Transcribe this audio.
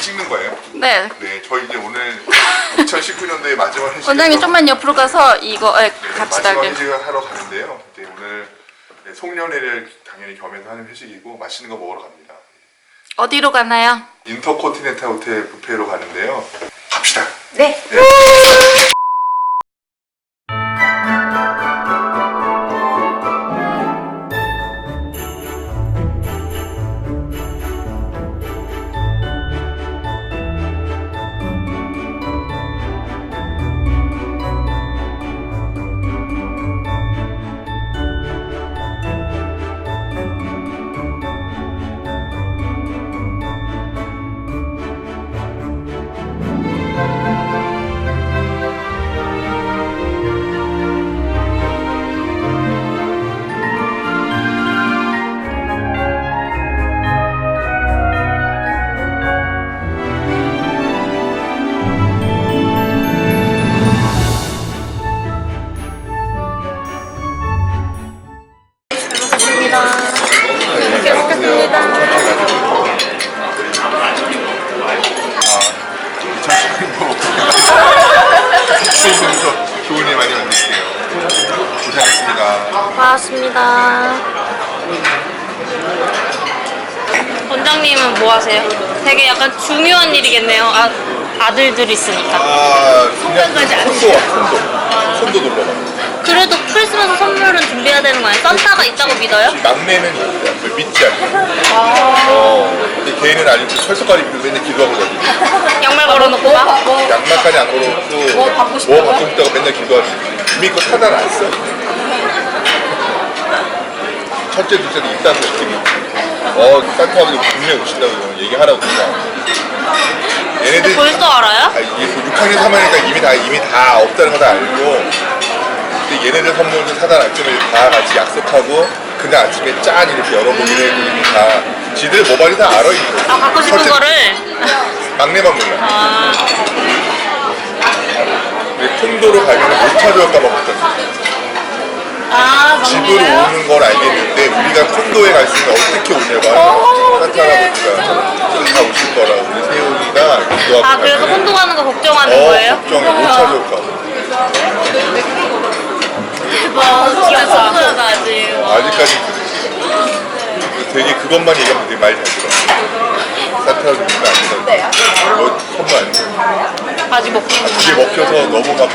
찍는 거예요? 네. 네, 저희 이제 오늘 2019년도에 마지막 회식. 원장님 좀만 옆으로 가서 이거 에, 같이 마지막 달게. 회식을 하러 가는데요. 이제 오늘 네, 송년회를 당연히 겸해서 하는 회식이고 맛있는 거 먹으러 갑니다. 어디로 가나요? 인터코티넨탈 호텔 뷔페로 가는데요. 갑시다. 네. 네. 고맙습니다. 원장님은 뭐 하세요? 되게 약간 중요한 일이겠네요. 아, 아들들 있으니까. 아, 성년까지 안 손도 와, 손도. 손도 놀러 가. 그래도 크리스마스 선물은 준비해야 되는 거 아니에요? 산타가 있다고 믿어요? 막내는 있어요. 믿지 않아요. 어, 근데 걔는 아니고 철석가리 입고 맨날 기도하고 다니고 양말 걸어놓고 막? 양말까지 안 걸어놓고 뭐 받고 싶다고 맨날 기도하지 이미 그거 차단 안 써. 첫째, 둘째는 있다고 지금 어, 산타 아버지 분명히 오신다고 얘기하라고 그러니까. 얘네들 벌써 알아요? 아, 이게 6학년 3학년이니까 이미 다 이미 다 없다는 거 다 알고. 근데 얘네들 선물도 사다 놨으면 다 같이 약속하고 그날 아침에 짠 이렇게 열어보기로 했고 이미 다 지들 모발이 다 알아 거지 아, 갖고 싶은 첫째, 거를? 막내만 몰라 아, 근데 콘도로 가면 못 찾아올까 봐 걱정 아. 집으로 막내가요? 콘도에 갈 수 있는 어떻게 오냐고 산타 할아버지가 다 오실 거라고 우리 세훈이가 기도하고 아, 그래서 가면은 가는 거 걱정하는 어 거예요? 걱정해 못 찾아올까 봐 대박, 기가 아직. 아직까지. 되게 그것만 얘기하면 되게 말잘 들어. 주면 안 된다. 뭐 선물 안. 아직 먹긴 그게 먹혀서 너무 막.